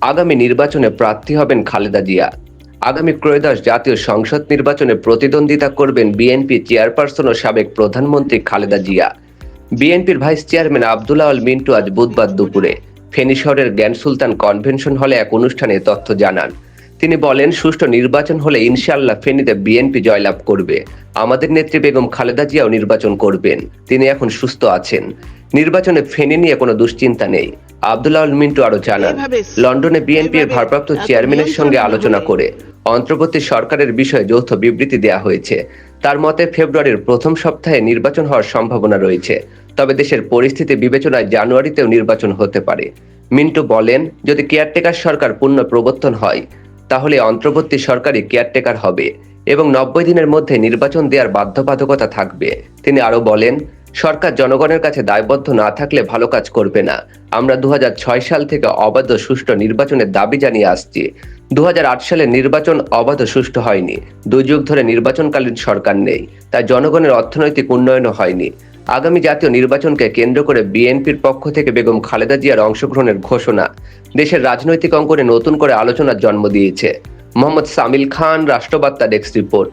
আগামী নির্বাচনে প্রার্থী হবেন খালেদা জিয়া। আগামী ত্রয়োদশ জাতীয় সংসদ নির্বাচনে প্রতিদ্বন্দ্বিতা করবেন বিএনপি চেয়ারপারসন ও সাবেক প্রধানমন্ত্রী খালেদা জিয়া। বিএনপির ভাইস চেয়ারম্যান আবদুল্লাহ আল মিন্টু আজ বুধবার দুপুরে ফেনী শহরের জ্ঞান সুলতান কনভেনশন হলে এক অনুষ্ঠানে তথ্য জানান। তিনি বলেন, সুষ্ঠু নির্বাচন হলে ইনশাআল্লাহ ফেনীতে বিএনপি জয়লাভ করবে। আমাদের নেত্রী বেগম খালেদা জিয়াও নির্বাচন করবেন। তিনি এখন সুস্থ আছেন। নির্বাচনে ফেনী নিয়ে কোনো দুশ্চিন্তা নেই। আবদুল্লাহ আল মিন্টু আরও জানান লন্ডনে বিএনপি এর ভারপ্রাপ্ত চেয়ারম্যানের সঙ্গে আলোচনা করে অন্তর্বর্তী সরকারের বিষয়ে যৌথ বিবৃতি দেয়া হয়েছে। তার মতে ফেব্রুয়ারির প্রথম সপ্তাহে নির্বাচন হওয়ার সম্ভাবনা রয়েছে। তবে দেশের পরিস্থিতি বিবেচনায় জানুয়ারিতেও নির্বাচন হতে পারে। মিন্টু বলেন যদি কেয়ারটেকার সরকার পূর্ণ প্রবর্তন হয় তাহলে অন্তর্বর্তী সরকারই কেয়ারটেকার হবে এবং নব্বই দিনের মধ্যে নির্বাচন দেওয়ার বাধ্যবাধকতা থাকবে। তিনি আরও বলেন সরকার জনগণের কাছে দায়বদ্ধ না থাকলে ভালো কাজ করবে না। আমরা দু হাজার ছয় সাল থেকে অবাধ সুষ্ঠু নির্বাচনের দাবি জানিয়ে আসছি। দু সালের নির্বাচন অবাধ সুষ্ঠু হয়নি। দুই যুগ ধরে নির্বাচনকালীন সরকার নেই। তাই জনগণের অর্থনৈতিক উন্নয়নও হয়নি। আগামী জাতীয় নির্বাচনকে কেন্দ্র করে বিএনপির পক্ষ থেকে বেগম খালেদা জিয়ার অংশগ্রহণের ঘোষণা। দেশের রাজনৈতিক অঙ্গনে নতুন করে আলোচনার জন্ম দিয়েছে। মোহাম্মদ সামিল খান রাষ্ট্রবার্তা ডেস্ক রিপোর্ট।